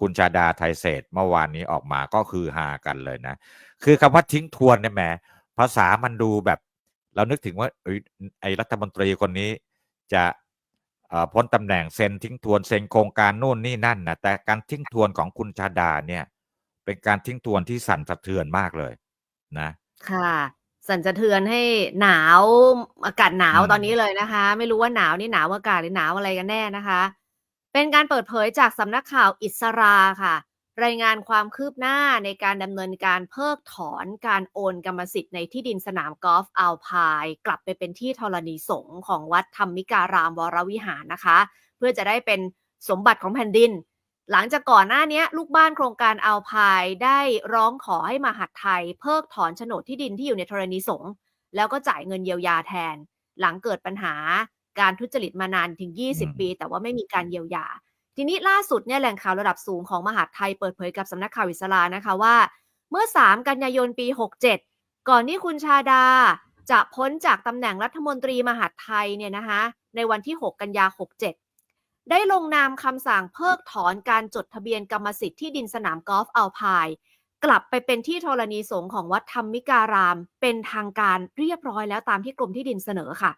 คุณชาดาไทยเศรษฐ์เมื่อวานนี้ออกมาก็คือฮากันเลยนะ คือคำว่าทิ้งทวนเนี่ยแหมภาษามันดูแบบ เรานึกถึงว่าเอยไอรัฐมนตรีคนนี้จะพ้นตำแหน่งเซ็นทิ้งทวนเซ็นโครงการนู่นนี่นั่นนะแต่การทิ้งทวนของคุณชาดาเนี่ยเป็นการทิ้งทวนที่สั่นสะเทือนมากเลยนะ ค่ะ สั่นสะเทือนให้หนาวอากาศหนาวตอนนี้เลยนะคะ ไม่รู้ว่าหนาวนี่หนาวอากาศหรือหนาวอะไรกันแน่นะคะ เป็นการเปิดเผยจากสำนักข่าวอิสราค่ะ รายงานความคืบหน้าในการดำเนินการเพิกถอนการโอนกรรมสิทธิ์ในที่ดินสนามกอล์ฟอัลพายกลับไปเป็นที่ธรณีสงฆ์ของวัดธรรมิการามวรวิหารนะคะ เพื่อจะได้เป็นสมบัติของแผ่นดิน หลังจากก่อนหน้านี้ลูกบ้านโครงการอัลพายได้ร้องขอให้มหาดไทย เพิกถอนโฉนดที่ดินที่อยู่ในธรณีสงฆ์แล้วก็จ่ายเงินเยียวยาแทน หลังเกิดปัญหา การทุจริตมานานถึงอืม20 ปี แต่ว่าไม่มีการเยียวยา ทีนี้ล่าสุดเนี่ยแหล่งข่าวระดับสูงของมหาดไทยเปิดเผยกับสำนักข่าวอิสรานะคะว่า เมื่อ 3 กันยายนปี 67 ก่อนที่คุณชาดาจะพ้นจากตำแหน่งรัฐมนตรีมหาดไทยเนี่ยนะคะในวันที่ 6 กันยา 67 ได้ลงนามคำสั่งเพิกถอนการจดทะเบียนกรรมสิทธิ์ที่ดินสนามกอล์ฟอัลพายกลับไปเป็นที่ธรณีสงฆ์ของวัดธรรมิการาม เป็นทางการเรียบร้อยแล้วตามที่กรมที่ดินเสนอค่ะ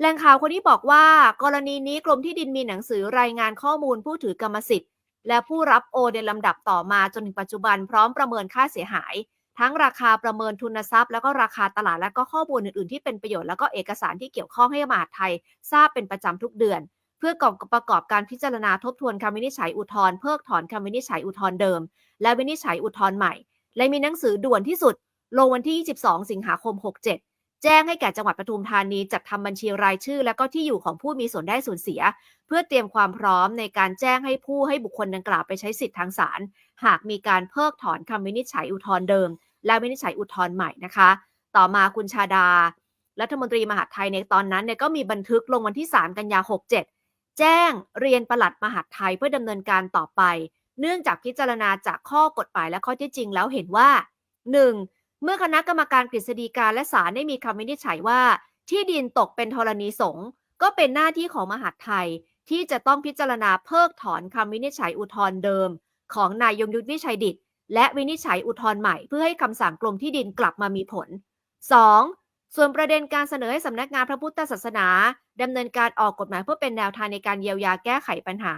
แหล่งข่าวคนนี้บอกว่า กรณีนี้กรมที่ดินมีหนังสือรายงานข้อมูลผู้ถือกรรมสิทธิ์ และผู้รับโอนในลำดับต่อมาจนถึงปัจจุบันพร้อมประเมินค่าเสียหาย ทั้งราคาประเมินทุนทรัพย์ แล้วก็ราคาตลาดและก็ข้อมูลอื่นๆ ที่เป็นประโยชน์แล้วก็เอกสารที่เกี่ยวข้องให้มหาดไทย ทราบเป็นประจำทุกเดือน เพื่อกประกอบการพิจารณาทบทวนคำวินิจฉัยอุทธรณ์เพิกถอนคำวินิจฉัยอุทธรณ์เดิม และวินิจฉัยอุทธรณ์ใหม่ และมีหนังสือด่วนที่สุด ลงวันที่ 22 สิงหาคม 67 แจ้งให้แก่จังหวัดปทุมธานีจัดทำบัญชีรายชื่อ และก็ที่อยู่ของผู้มีส่วนได้ส่วนเสีย เพื่อเตรียมความพร้อมในการแจ้งให้ผู้ให้บุคคลดังกล่าวไปใช้สิทธิ์ทางศาลหากมีการเพิกถอนคำวินิจฉัยอุทธรณ์เดิม และวินิจฉัยอุทธรณ์ใหม่นะคะ ต่อมาคุณชาดา รัฐมนตรีมหาดไทยในตอนนั้นเนี่ยก็มีบันทึกลงวันที่ 3 กันยา 67 แจ้งเรียนประหลัดมหาดไทยเพื่อดำเนินการต่อไป เนื่องจากพิจารณาจากข้อกฎหมายและข้อเท็จจริงแล้วเห็นว่า 1. เมื่อคณะกรรมการกฤษฎีกาและศาลได้มีคำวินิจฉัยว่า ที่ดินตกเป็นธรณีสงฆ์ก็เป็นหน้าที่ของมหาดไทย ที่จะต้องพิจารณาเพิกถอนคำวินิจฉัยอุทธรณ์เดิม ของนายยงยุทธวิชัยดิตและวินิจฉัยอุทธรณ์ใหม่เพื่อให้คำสั่งกรมที่ดินกลับมามีผล 2. ส่วนประเด็นการเสนอให้สำนักงานพระพุทธศาสนาดำเนินการออกกฎหมายเพื่อเป็นแนวทางในการเยียวยาแก้ไขปัญหา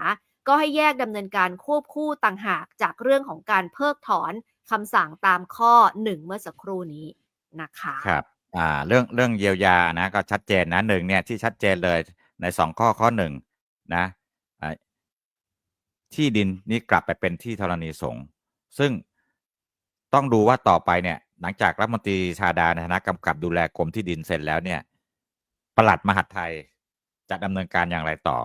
ก็ให้แยกดำเนินการควบคู่ต่างหากจากเรื่องของการเพิกถอน คำสั่งตามข้อหนึ่งเมื่อสักครู่นี้นะคะครับอ่าเรื่องเรื่องเยียวยานะก็ชัดเจนนะหนึ่งเนี่ยที่ชัดเจนเลยในสองข้อข้อหนึ่งนะที่ดินนี้กลับไปเป็นที่ธรณีสงฆ์ซึ่งต้องดูว่าต่อไปเนี่ยหลังจากรัฐมนตรีชาดาในฐานะกำกับดูแลกรมที่ดินเสร็จแล้วเนี่ยปลัดมหาดไทยจะดำเนินการอย่างไรต่อ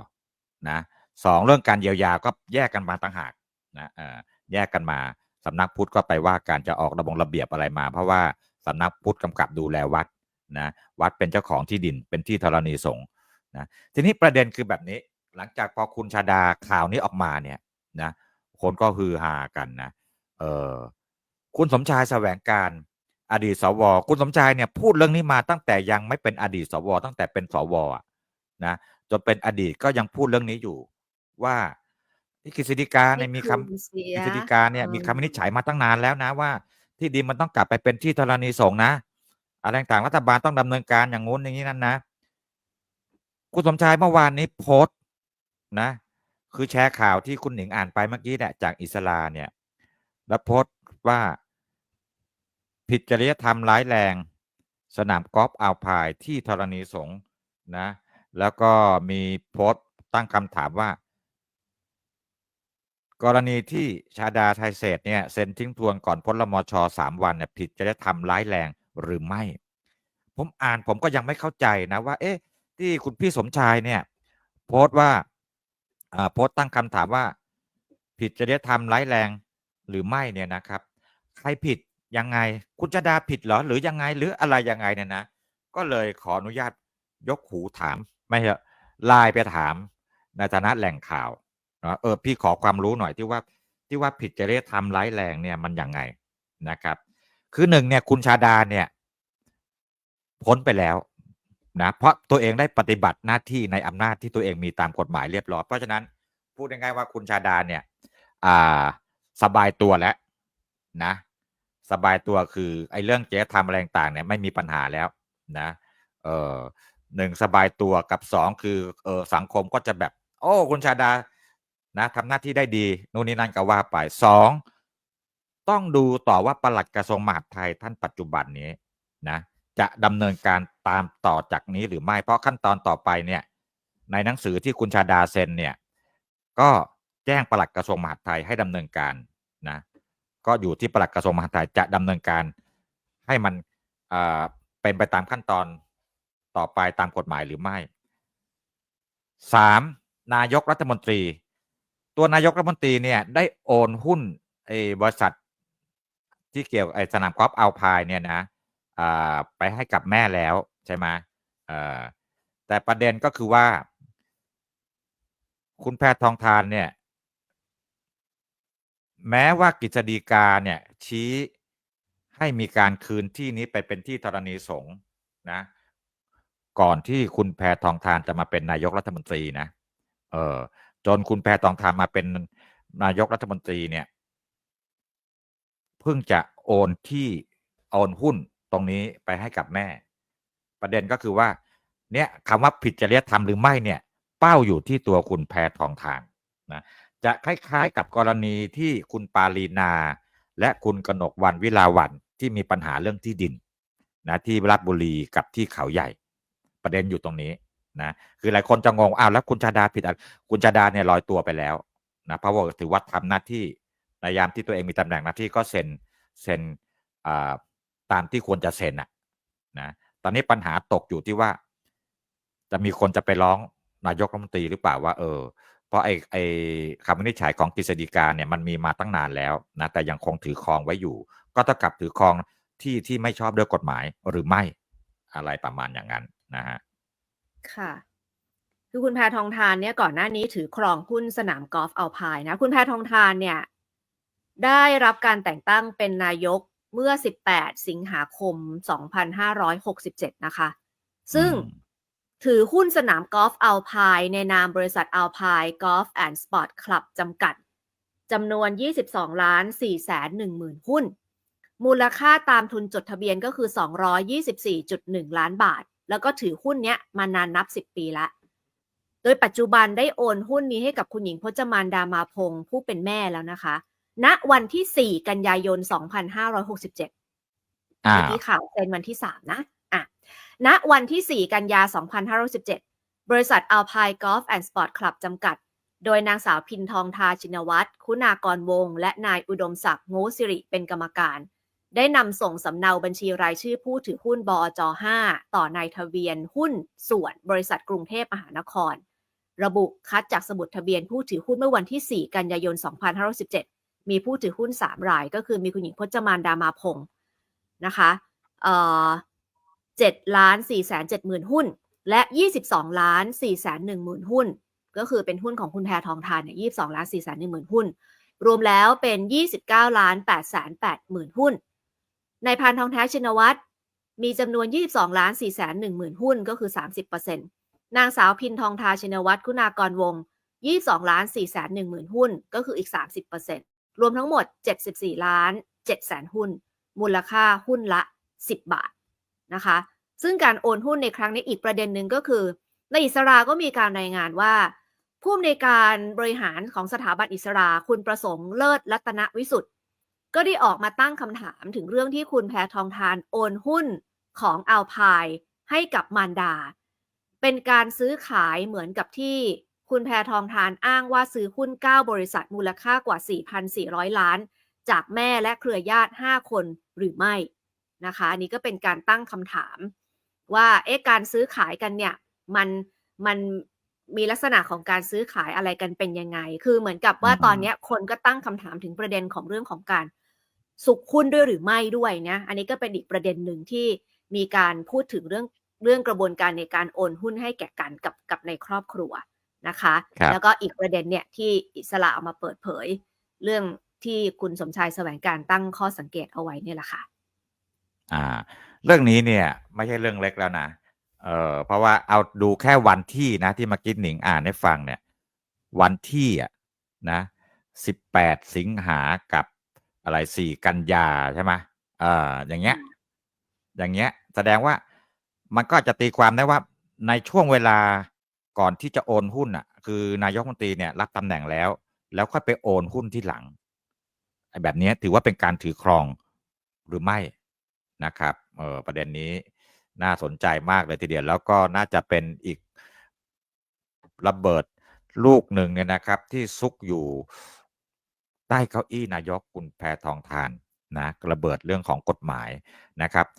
นะสองเรื่องการเยียวยาก็แยกกันมาต่างหากนะเออแยกกันมา สำนักพุทธก็ไปว่าการจะออกระบงระเบียบอะไรมา เพราะว่าสำนักพุทธกำกับดูแลวัดนะวัดเป็นเจ้าของที่ดินเป็นที่ธรณีสงฆ์นะทีนี้ประเด็นคือแบบนี้ หลังจากพอคุณชาดาข่าวนี้ออกมาเนี่ยนะคนก็ฮือฮากันนะเออคุณสมชายแสวงการอดีตสว คุณสมชายเนี่ยพูดเรื่องนี้มาตั้งแต่ยังไม่เป็นอดีตสว ตั้งแต่เป็นสวนะจนเป็นอดีตก็ยังพูดเรื่องนี้อยู่ว่า ที่กฤษฎีกาเนี่ยมีคำคืนเสียกฤษฎีกาเนี่ยเออมีคำวินิจฉัยมาตั้งนานแล้วนะว่า ที่ดินมันต้องกลับไปเป็นที่ธรณีสงฆ์นะอะไรต่างๆรัฐบาลต้องดำเนินการอย่างงู้นอย่างนี้นั่นนะคุณสมชายเมื่อวานนี้โพสต์นะ คือแชร์ข่าวที่คุณหนิงอ่านไปเมื่อกี้เนี่ยจากอิสลาเนี่ย แล้วโพสต์ว่าผิดจริยธรรมร้ายแรง สนามกอล์ฟอัลพายที่ธรณีสงฆ์นะ แล้วก็มีโพสต์ตั้งคำถามว่า กรณีที่ชาดาไทยเศรษฐ์เนี่ยเซ็นทิ้งทวนก่อนพ้นรมชสามวันเนี่ยผิดจริยธรรมร้ายแรงหรือไม่ ผมอ่านผมก็ยังไม่เข้าใจนะว่า เอ๊ะ ที่คุณพี่สมชายเนี่ย โพสต์ว่าอ่าโพสต์ตั้งคำถามว่า ผิดจริยธรรมร้ายแรงหรือไม่เนี่ยนะครับ ใครผิดยังไงคุณจดาผิดเหรอ หรือยังไงหรืออะไรยังไงเนี่ยนะก็เลยขออนุญาตยกหูถามไม่ใช่ไลน์ไปถามในฐานะแหล่งข่าว นะเออพี่ขอความรู้หน่อยที่ว่าที่ว่าผิดจริยธรรมร้ายแรงเนี่ยมันยังไงนะครับ คือหนึ่งเนี่ยคุณชาดาเนี่ย พ้นไปแล้วนะเพราะตัวเองได้ปฏิบัติหน้าที่ในอำนาจที่ตัวเองมีตามกฎหมายเรียบร้อยเพราะฉะนั้นพูดง่ายๆว่าคุณชาดาเนี่ยอ่าสบายตัวแล้วนะ สบายตัวคือไอ้เรื่องเจ๊ทำอะไรต่างเนี่ยไม่มีปัญหาแล้วนะ เออหนึ่งสบายตัวกับสองคือเออสังคมก็จะแบบ โอ้คุณชาดา นะทำหน้าที่ได้ดีนู่นนี่นั่นก็ว่าไปสองต้องดูต่อว่าปลัดกระทรวงมหาดไทยท่านปัจจุบันนี้นะจะดำเนินการตามต่อจากนี้หรือไม่เพราะขั้นตอนต่อไปเนี่ยในหนังสือที่คุณชาดาเซ็นเนี่ยก็แจ้งปลัดกระทรวงมหาดไทยให้ดำเนินการนะก็อยู่ที่ปลัดกระทรวงมหาดไทยจะดำเนินการให้มันอ่าเป็นไปตามขั้นตอนต่อไปตามกฎหมายหรือไม่สามนายกรัฐมนตรี ตัวนายกรัฐมนตรีเนี่ยได้โอนหุ้นไอ้บริษัท ที่เกี่ยวไอ้สนามกอล์ฟอัลพายเนี่ยนะไปให้กับแม่แล้วใช่ไหมแต่ประเด็นก็คือว่า คุณแพทย์ทองทานเนี่ย แม้ว่ากฤษฎีกาเนี่ย ชี้ให้มีการคืนที่นี้ไปเป็นที่ธรณีสงฆ์นะ ก่อนที่คุณแพทองทานจะมาเป็นนายกรัฐมนตรีนะ เออ จนคุณแพทองทานมาเป็นนายกรัฐมนตรีเนี่ยเพิ่งจะโอนที่โอนหุ้นตรงนี้ไปให้กับแม่ ประเด็นก็คือว่า เนี่ยคำว่าผิดจริยธรรมหรือไม่เนี่ย เป้าอยู่ที่ตัวคุณแพทองทานนะจะคล้ายๆกับกรณีที่คุณปาลีนา และคุณกนกวันวิลาวันที่มีปัญหาเรื่องที่ดินนะที่ราชบุรีกับที่เขาใหญ่ ประเด็นอยู่ตรงนี้ นะคือหลายคนจะงงอ้าวแล้วคุณชาดาผิดอะคุณชาดาเนี่ยลอยตัวไปแล้วนะเพราะว่าถือว่าทำหน้าที่ในยามที่ตัวเองมีตำแหน่งหน้าที่ก็เซ็นเซ็นตามที่ควรจะเซ็นอะนะตอนนี้ปัญหาตกอยู่ที่ว่า จะมีคนจะไปร้องนายกรัฐมนตรีหรือเปล่าว่า เออ เพราะไอ้ไอ้คำวินิจฉัยของกฤษฎีกาเนี่ยมันมีมาตั้งนานแล้วนะแต่ยังคงถือครองไว้อยู่ ก็เท่ากับถือครองที่ที่ไม่ชอบด้วยกฎหมายหรือไม่อะไรประมาณอย่างนั้นนะฮะ ค่ะ คือคุณแพทองทานเนี่ยก่อนหน้านี้ถือครองหุ้นสนามกอล์ฟอัลพายนะ คุณแพทองทานเนี่ยได้รับการแต่งตั้งเป็นนายกเมื่อ 18 สิงหาคม 2567 นะคะ ซึ่งอืมถือหุ้นสนามกอล์ฟอัลพายในนามบริษัทอัลพายกอล์ฟแอนด์สปอร์ตคลับจำกัดจำนวน 22 ล้าน4แสน1หมื่นหุ้น มูลค่าตามทุนจดทะเบียนก็คือ 224.1 ล้านบาท แล้วก็ถือหุ้นเนี้ยมานานนับ 10 ปีละ โดยปัจจุบันได้โอนหุ้นนี้ให้กับคุณหญิงพจมานดามาพงศ์ผู้เป็นแม่แล้วนะคะ ณวันที่ 4 กันยายน 2567อ่าเมื่อกี้ข่าวเซ็นวันที่ 3 นะอะณวันที่ 4 กันยา 2517 บริษัท Alpine Golf and Sport Club จำกัด โดยนางสาวพินทองทาชินวัตรคุณากรวงศ์และนายอุดมศักดิ์โงสิริเป็นกรรมการ ได้นำส่งสำเนาบัญชีรายชื่อผู้ถือหุ้นบอจ5ต่อนายทะเบียนหุ้นส่วนบริษัทกรุงเทพมหานคร ระบุคัดจากสมุดทะเบียนผู้ถือหุ้นเมื่อวันที่ 4 กันยายน 2517 มีผู้ถือหุ้น 3 ราย ก็คือมีคุณหญิงพจมานดามาพงศ์นะคะเอ่อ7ล้าน4แสน7หมื่นหุ้น และ 22 ล้าน4แสน1หมื่นหุ้น ก็คือเป็นหุ้นของคุณแพทองทานเนี่ย22 ล้าน4แสน1หมื่นหุ้น รวมแล้วเป็น 29 ล้าน8แสน8หมื่นหุ้น นายพันทองแท้ชินวัตรมีจำนวน 22ล้าน4แสน1หมื่นหุ้นก็คือ 30%นางสาวพินทองทาชินวัตรคุณากรวง 22ล้าน4แสน1หมื่นหุ้นก็คืออีก 30%รวมทั้งหมด 74 ล้าน7แสนหุ้น มูลค่าหุ้นละ 10 บาทนะคะ ซึ่งการโอนหุ้นในครั้งนี้อีกประเด็นหนึ่งก็คือ ในอิสราก็มีการรายงานว่า ผู้อำนวยการบริหารของสถาบันอิสราคุณประสงค์เลิศรัตนวิสุทธ์ ก็ได้ออกมาตั้งคำถามถึงเรื่องที่คุณแพทองทานโอนหุ้นของอัลพายให้กับมารดา เป็นการซื้อขายเหมือนกับที่คุณแพทองทานอ้างว่าซื้อหุ้น 9 บริษัทมูลค่ากว่า 4,400 ล้าน จากแม่และเครือญาติ 5 คนหรือไม่นะคะอันนี้ก็เป็นการตั้งคำถาม ว่าเอ๊ะการซื้อขายกันเนี่ยมันมันมีลักษณะของการซื้อขายอะไรกันเป็นยังไง คือเหมือนกับว่าตอนเนี้ยคนก็ตั้งคำถามถึงประเด็นของเรื่องของการ สุกหุ้นด้วยหรือไม่ด้วยนะอันนี้ก็เป็นอีกประเด็นหนึ่งที่มีการพูดถึงเรื่องเรื่องกระบวนการในการโอนหุ้นให้แก่กันกับกับในครอบครัวนะคะครับแล้วก็อีกประเด็นเนี่ยที่อิสระเอามาเปิดเผย เรื่องที่คุณสมชายแสวงการตั้งข้อสังเกตเอาไว้เนี่ยแหละค่ะอ่า เรื่องนี้เนี่ยไม่ใช่เรื่องเล็กแล้วนะเออเพราะว่าเอาดูแค่วันที่นะที่เมากินหนิงอ่านให้ฟังเนี่ย วันที่อะนะ18สิงหากับ อะไร4กันยาใช่ไหมเอออย่างเงี้ย อย่างเงี้ย แสดงว่ามันก็จะตีความได้ว่าในช่วงเวลาก่อนที่จะโอนหุ้นอะ คือนายกรัฐมนตรีเนี่ยรับตำแหน่งแล้ว แล้วค่อยไปโอนหุ้นที่หลังไอ้แบบเนี้ยถือว่าเป็นการถือครองหรือไม่นะครับเออประเด็นนี้น่าสนใจมากเลยทีเดียวแล้วก็น่าจะเป็นอีกระเบิดลูกหนึ่งเนี่ยนะครับ ที่ซุกอยู่ ใต้เก้าอี้นายกคุณแพทองทานนะระเบิดเรื่องของกฎหมายนะครับ